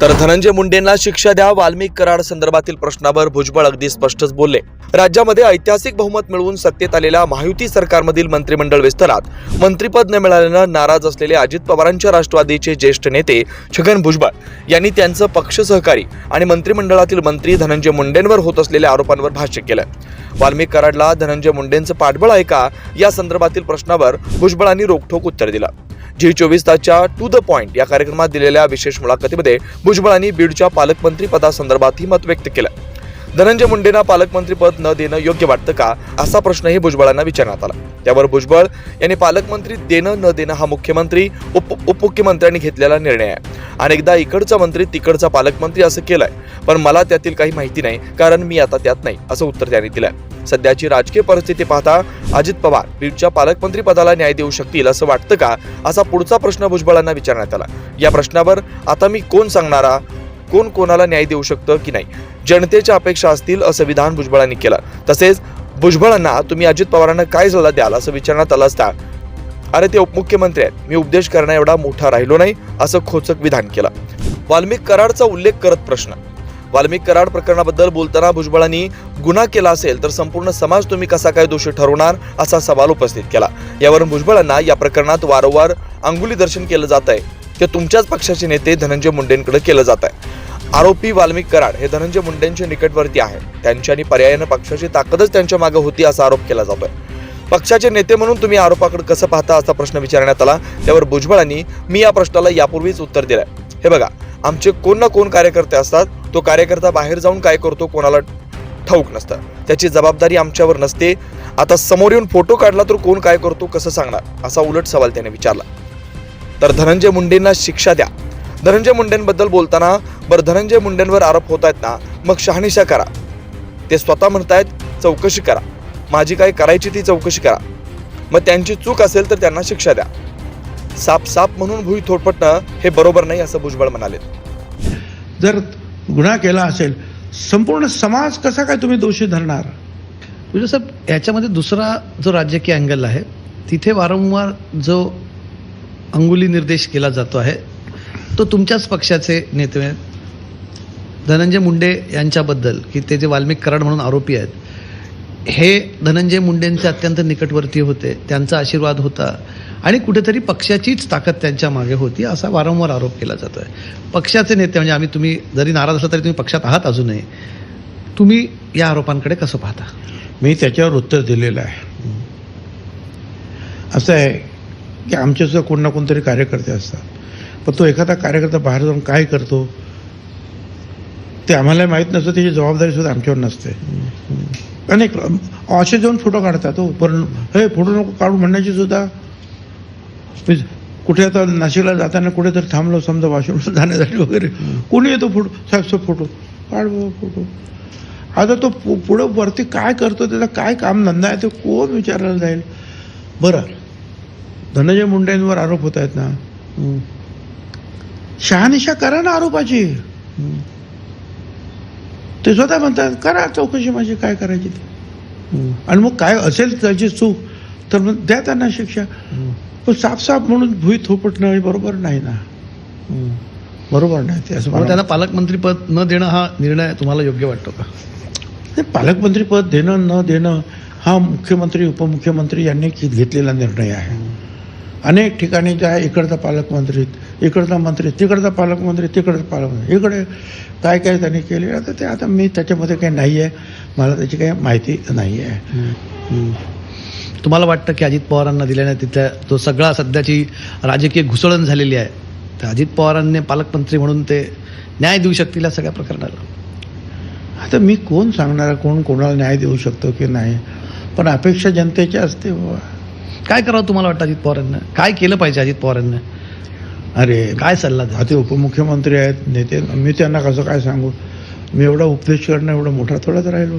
तर धनंजय मुंडेंना शिक्षा द्या वाल्मिक कराड संदर्भातील प्रश्नावर भुजबळ अगदी स्पष्टच बोलले. राज्यामध्ये ऐतिहासिक बहुमत मिळवून सत्तेत आलेल्या महायुती सरकारमधील मंत्रिमंडळ विस्तारात मंत्रिपद न मिळाल्यानं नाराज असलेले अजित पवारांच्या राष्ट्रवादीचे ज्येष्ठ नेते छगन भुजबळ यांनी त्यांचं पक्ष सहकारी आणि मंत्रिमंडळातील मंत्री धनंजय मुंडेंवर होत असलेल्या आरोपांवर भाष्य केलं. वाल्मिक कराडला धनंजय मुंडेंचं पाठबळ आहे का? या संदर्भातील प्रश्नावर भुजबळांनी रोखठोक उत्तर दिलं. जी चोवीस तासच्या टू द पॉइंट या कार्यक्रमात दिलेल्या विशेष मुलाखतीमध्ये भुजबळांनी बीडच्या पालकमंत्री पदासंदर्भातही मत व्यक्त केलं. धनंजय मुंडेंना पालकमंत्रीपद न देणं योग्य वाटतं का? असा प्रश्नही भुजबळांना विचारण्यात आला. त्यावर भुजबळ यांनी पालकमंत्री देणं न देणं हा मुख्यमंत्री उप उपमुख्यमंत्र्यांनी घेतलेला निर्णय आहे. अनेकदा इकडचा मंत्री तिकडचा पालकमंत्री असं केलंय. पण मला त्यातील काही माहिती नाही कारण मी आता त्यात नाही असं उत्तर त्यांनी दिलंय. सध्याची राजकीय परिस्थिती पाहता अजित पवार बीडच्या पालकमंत्री पदाला न्याय देऊ शकतील असं वाटतं का असा पुढचा प्रश्न भुजबळांना विचारण्यात आला. या प्रश्नावर आता मी कोण सांगणारा कोण कोणाला न्याय देऊ शकतं की नाही जनतेच्या अपेक्षा असतील असं विधान भुजबळांनी केलं. तसेच भुजबळांना तुम्ही अजित पवारांना काय सल्ला द्याल असं विचारण्यात आलं असता अरे ते उपमुख्यमंत्री आहेत. मी उपदेश करण्या एवढा मोठा राहिलो नाही असं खोचक विधान केलं. वाल्मिक कराडचा उल्लेख करत प्रश्न. वाल्मिक कराड प्रकरणाबद्दल बोलताना भुजबळांनी गुन्हा केला असेल तर संपूर्ण समाज तुम्ही कसा काय दोषी ठरवणार असा सवाल उपस्थित केला. यावरून भुजबळांना या प्रकरणात वारंवार अंगुली दर्शन केलं जात आहे. ते तुमच्याच पक्षाचे नेते धनंजय मुंडेंकडे केलं जात आहे. आरोपी वाल्मिक कराड हे धनंजय मुंडेंचे निकटवर्ती आहे त्यांच्या आणि पर्यायानं पक्षाची ताकदच त्यांच्या मागे होती असा आरोप केला जातोय. पक्षाचे नेते म्हणून तुम्ही आरोपाकडे कसं पाहता असा प्रश्न विचारण्यात आला. त्यावर भुजबळांनी मी या प्रश्नाला यापूर्वीच उत्तर दिलंय. हे बघा आमचे कोण ना कोण कार्यकर्ते असतात तो कार्यकर्ता बाहेर जाऊन काय करतो कोणाला ठाऊक नसतं. त्याची जबाबदारी आमच्यावर नसते. आता समोर येऊन फोटो काढला तर कोण काय करतो कसं सांगणार? असा उलट सवाल त्याने विचारला. तर धनंजय मुंडेंना शिक्षा द्या. धनंजय मुंडेंबद्दल बोलताना बरं धनंजय मुंडेंवर आरोप होत आहेत ना मग शहानिशा करा. ते स्वतः म्हणतायत चौकशी करा. माझी काय करायची ती चौकशी करा. मग त्यांची चूक असेल तर त्यांना शिक्षा द्या. साप साप म्हणून भुई थोपटणं हे बरोबर नाही असं भुजबळ म्हणाले. जर गुन्हा केला असेल संपूर्ण समाज कसा काय तुम्ही दोषी धरणार? म्हणजे साहेब याच्यामध्ये दुसरा जो राजकीय अँगल आहे तिथे वारंवार जो अंगुली निर्देश केला जातो आहे तो तुमच्याच पक्षाचे नेते आहेत. धनंजय मुंडे यांच्याबद्दल की ते जे वाल्मिक कराड म्हणून आरोपी आहेत हे धनंजय मुंडेंचे अत्यंत निकटवर्ती होते. त्यांचा आशीर्वाद होता. आणि कुठेतरी पक्षाचीच ताकद त्यांच्या मागे होती असा वारंवार आरोप केला जातो आहे पक्षाचे नेते म्हणजे आम्ही तुम्ही जरी नाराज असला तरी तुम्ही पक्षात आहात अजूनही. तुम्ही या आरोपांकडे कसं पाहता? मी त्याच्यावर उत्तर दिलेलं आहे. असं आहे की आमच्यासुद्धा कोण ना कोणतरी कार्यकर्ते असतात. पण तो एखादा कार्यकर्ता बाहेर जाऊन काय करतो ते आम्हाला माहीत नसतं त्याची जबाबदारीसुद्धा आमच्यावर नसते. अनेक असे जाऊन फोटो काढतात हो. पण हे फोटो नको काढू म्हणण्याची सुद्धा. मी कुठे आता नाशिकला जाताना कुठे तर थांबलो समजा वाशिमला जाण्यासाठी वगैरे. कोणी येतो फोटो साहेब साहेब फोटो. काढ फोटो. आता तो पुढं वरती काय करतो त्याचा काय काम धंदा आहे ते कोण विचारायला जाईल? बरं. धनंजय मुंडेंवर आरोप होत आहेत ना. शहानिशा करा ना आरोपाची. ते स्वतः म्हणतात करा चौकशी माझी काय करायची ती. आणि मग काय असेल त्याची चूक तर मग द्या त्यांना शिक्षा. पण साफ म्हणून भुई थोपटणं हे बरोबर नाही ना. बरोबर नाही ते असं त्यांना पालकमंत्रीपद न देणं हा निर्णय तुम्हाला योग्य वाटतो का? ते पालकमंत्रीपद देणं न देणं हा मुख्यमंत्री उपमुख्यमंत्री यांनी घेतलेला निर्णय आहे. अनेक ठिकाणी ज्या इकडचा पालकमंत्री इकडचा मंत्री तिकडचा पालकमंत्री तिकडचा पालकमंत्री. इकडे काय काय त्यांनी केले आता ते आता मी त्याच्यामध्ये काही नाही आहे मला त्याची काही माहिती नाही आहे तुम्हाला वाटतं की अजित पवारांना दिल्याने तिथल्या जो सगळा सध्याची राजकीय घुसळण झालेली आहे तर अजित पवारांनी पालकमंत्री म्हणून ते न्याय देऊ शकतील या सगळ्या प्रकरणाला? आता मी कोण सांगणार कोण कोणाला न्याय देऊ शकतो की नाही? पण अपेक्षा जनतेची असते बाबा काय करावं तुम्हाला वाटतं अजित पवारांना? काय केलं पाहिजे अजित पवारांना? अरे काय सल्ला द्या आता उपमुख्यमंत्री आहेत नेते मी त्यांना कसं काय सांगू? मी एवढा उपदेश करणं एवढा मोठा थोडाच राहिलो.